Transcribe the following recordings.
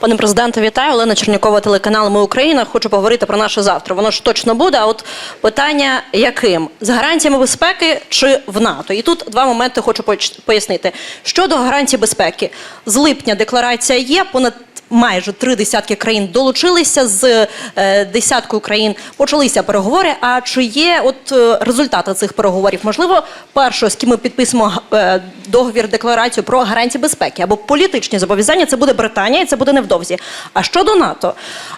Пане президенте, вітаю. Олена Чернякова, телеканал Ми Україна. Хочу поговорити про наше завтра. Воно ж точно буде. А от питання яким? З гарантіями безпеки чи в НАТО? І тут два моменти хочу пояснити. Щодо гарантій безпеки, з липня декларація є. Понад майже три десятки країн долучилися з е, десяткою країн. Почалися переговори. А чи є от е, результати цих переговорів? Можливо, перше, з ким ми підписуємо е, договір, декларацію про гарантії безпеки або політичні зобов'язання, це буде Британія, і це буде невдовзі. А щодо НАТО,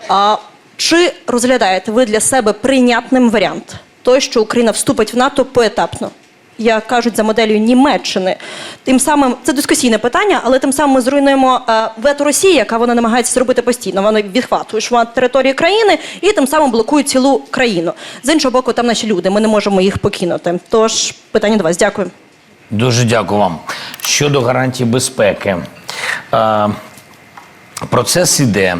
а, чи розглядаєте ви для себе прийнятним варіант той, що Україна вступить в НАТО поетапно? Як кажуть за моделлю Німеччини, тим самим це дискусійне питання, але тим самим ми зруйнуємо е, вето Росії, яка вона намагається зробити постійно. Вона відхватує шмат території країни і тим самим блокує цілу країну. З іншого боку, там наші люди. Ми не можемо їх покинути. Тож питання до вас. Дякую. Дуже дякую вам. Щодо гарантій безпеки, е, процес іде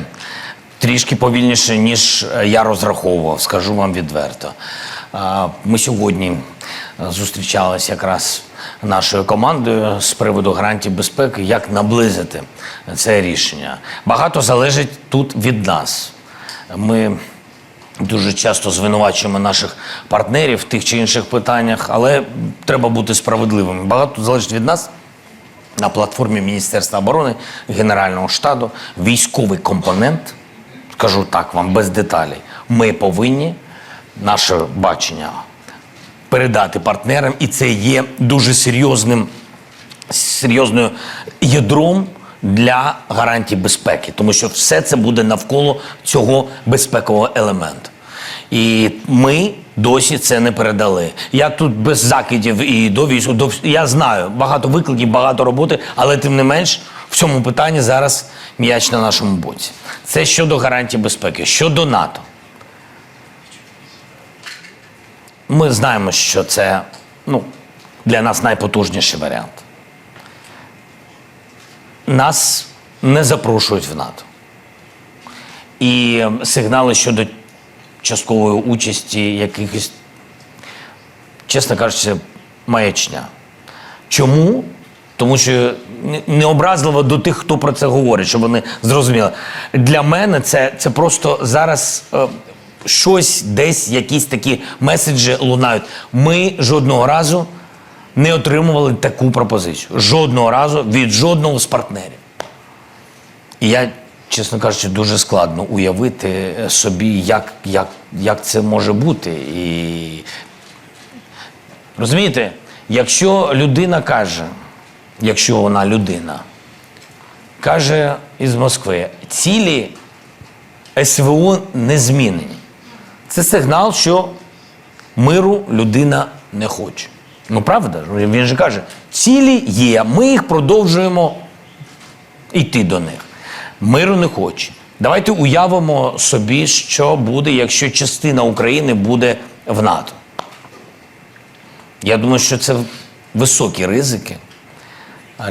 трішки повільніше, ніж я розраховував, скажу вам відверто. Е, Ми сьогодні зустрічалися якраз нашою командою з приводу гарантій безпеки, як наблизити це рішення. Багато залежить тут від нас. Ми дуже часто звинувачуємо наших партнерів в тих чи інших питаннях, але треба бути справедливими. Багато залежить від нас. На платформі Міністерства оборони, Генерального штабу, військовий компонент, скажу так вам без деталей, ми повинні наше бачення передати партнерам, і це є дуже серйозним серйозною ядром для гарантій безпеки, тому що все це буде навколо цього безпекового елементу. І ми досі це не передали. Я тут без закидів і до війську. До я знаю багато викликів, багато роботи, але тим не менш в цьому питанні зараз м'яч на нашому боці. Це щодо гарантій безпеки. Щодо НАТО. Ми знаємо, що це ну, для нас найпотужніший варіант. Нас не запрошують в НАТО. І сигнали щодо часткової участі якихось, чесно кажучи, маячня. Чому? Тому що не- необразливо до тих, хто про це говорить, щоб вони зрозуміли. Для мене це, це просто зараз е, щось, десь якісь такі меседжі лунають. Ми жодного разу не отримували таку пропозицію. Жодного разу від жодного з партнерів. І я, чесно кажучи, дуже складно уявити собі, як, як, як це може бути. І розумієте, якщо людина каже, якщо вона людина, каже із Москви, цілі СВО не змінені. Це сигнал, що миру людина не хоче. Ну правда? Він же каже, цілі є, ми їх продовжуємо йти до них. Миру не хоче. Давайте уявимо собі, що буде, якщо частина України буде в НАТО. Я думаю, що це високі ризики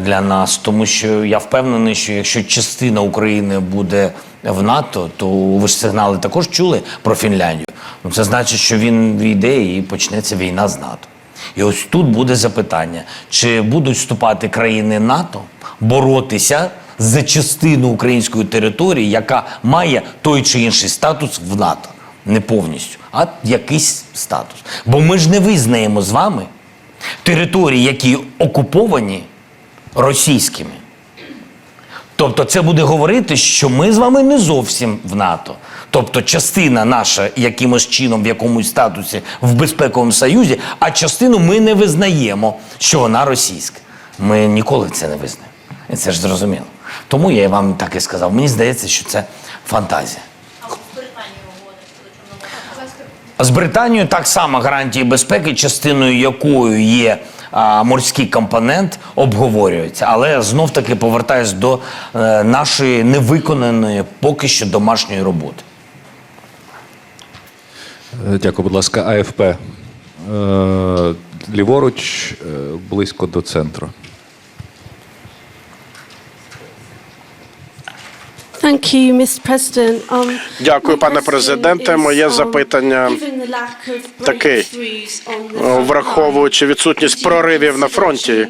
для нас, тому що я впевнений, що якщо частина України буде в НАТО, то ви ж сигнали також чули про Фінляндію. Ну, це значить, що він війде і почнеться війна з НАТО. І ось тут буде запитання: чи будуть вступати країни НАТО боротися за частину української території, яка має той чи інший статус в НАТО? Не повністю, а якийсь статус. Бо ми ж не визнаємо з вами території, які окуповані російськими. Тобто це буде говорити, що ми з вами не зовсім в НАТО. Тобто частина наша якимось чином в якомусь статусі в безпековому союзі, а частину ми не визнаємо, що вона російська. Ми ніколи це не визнаємо. Це ж зрозуміло. Тому я вам так і сказав. Мені здається, що це фантазія. З Британією так само гарантії безпеки, частиною якою є морський компонент, обговорюється. Але знов таки повертаюсь до е, нашої невиконаної поки що домашньої роботи. Е, Дякую, будь ласка, АФП. Е, Ліворуч, близько до центру. Дякую, my пане президенте. Моє um, запитання таке. Враховуючи відсутність проривів на фронті,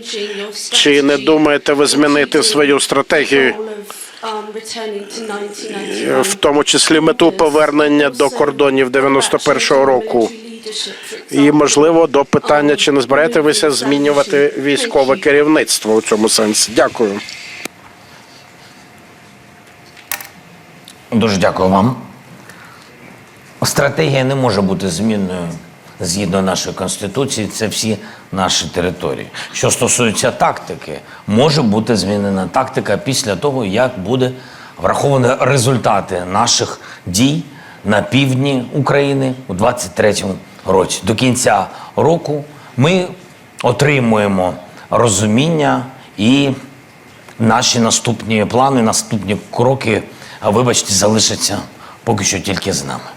чи не думаєте ви змінити свою стратегію um, um, returning to 1991. в тому числі мету повернення до кордонів 91-го року. І, можливо, до питання, чи не збираєте вися змінювати військове керівництво у цьому сенсі? Дякую. Дуже дякую вам. Стратегія не може бути змінною згідно нашої конституції. Це всі наші території. Що стосується тактики, може бути змінена тактика після того, як буде враховані результати наших дій на півдні України у 23-му році. До кінця року ми отримуємо розуміння і наші наступні плани, наступні кроки, а вибачте, залишиться поки що тільки з нами.